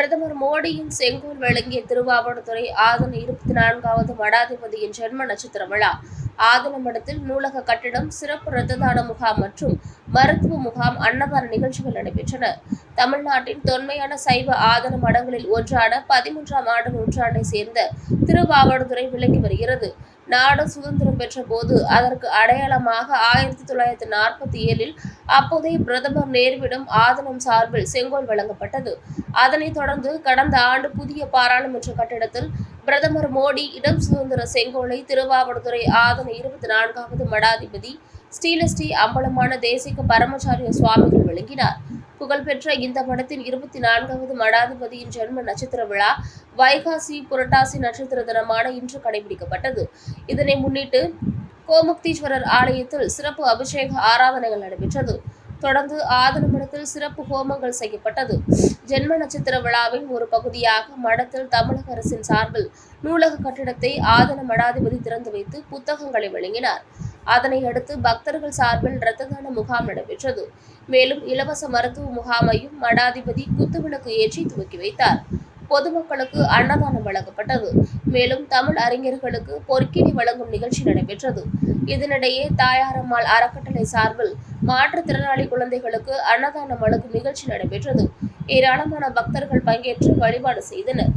பிரதமர் மோடியின் செங்கோல் வழங்கிய திருவாவடுதுறை ஆதன இருபத்தி நான்காவது மடாதிபதியின் ஜென்ம நட்சத்திர விழா ஆதன மடத்தில் நூலக கட்டிடம் சிறப்பு இரத்த தான முகாம் மற்றும் மருத்துவ முகாம் அன்னதான நிகழ்ச்சிகள் நடைபெற்றன. தமிழ்நாட்டின் தொன்மையான சைவ ஆதன மடங்களில் ஒன்றான பதிமூன்றாம் ஆண்டு நூற்றாண்டை சேர்ந்த திருவாவடுதுறை விளங்கி வருகிறது. நாடு சுதந்திரம் பெற்ற போது அதற்கு அடையாளமாக ஆயிரத்தி தொள்ளாயிரத்தி நாற்பத்தி ஏழில் அப்போதைய பிரதமர் நேருவிடம் ஆதனம் சார்பில் செங்கோல் வழங்கப்பட்டது. அதனைத் தொடர்ந்து கடந்த ஆண்டு புதிய பாராளுமன்ற கட்டிடத்தில் பிரதமர் மோடி இடம் சுதந்திர செங்கோலை திருவாவடுதுறை ஆதன இருபத்தி நான்காவது மடாதிபதி ஸ்ரீலஸ்ரீ அம்பலமான தேசிக பரமச்சாரிய சுவாமிகள் வழங்கினார். புகழ்பெற்ற இந்த படத்தின் இருபத்தி நான்காவது மடாதிபதியின் ஜென்ம நட்சத்திர விழா வைகாசி புரட்டாசி நட்சத்திர தினமான இன்று கடைபிடிக்கப்பட்டது. இதனை முன்னிட்டு கோமுக்தீஸ்வரர் ஆலயத்தில் சிறப்பு அபிஷேக ஆராதனைகள் நடைபெற்றது. தொடர்ந்து ஆதன மடத்தில் சிறப்பு ஹோமங்கள் செய்யப்பட்டது. ஜென்ம நட்சத்திர விழாவின் ஒரு பகுதியாக மடத்தில் தமிழக அரசின் சார்பில் நூலக கட்டிடத்தை ஆதன மடாதிபதி திறந்து வைத்து புத்தகங்களை வழங்கினார். அதனை அடுத்து பக்தர்கள் சார்பில் இரத்த தான முகாம் நடைபெற்றது. மேலும் இலவச மருத்துவ முகாமையும் மடாதிபதி குத்துவிளக்கு ஏற்றி துவக்கி வைத்தார். பொதுமக்களுக்கு அன்னதானம் வழங்கப்பட்டது. மேலும் தமிழ் அறிஞர்களுக்கு பொற்கிணி வழங்கும் நிகழ்ச்சி நடைபெற்றது. இதனிடையே தாயாரம்மாள் அறக்கட்டளை சார்பில் மாற்றுத்திறனாளி குழந்தைகளுக்கு அன்னதானம் வழங்கும் நிகழ்ச்சி நடைபெற்றது. ஏராளமான பக்தர்கள் பங்கேற்று வழிபாடு செய்தனர்.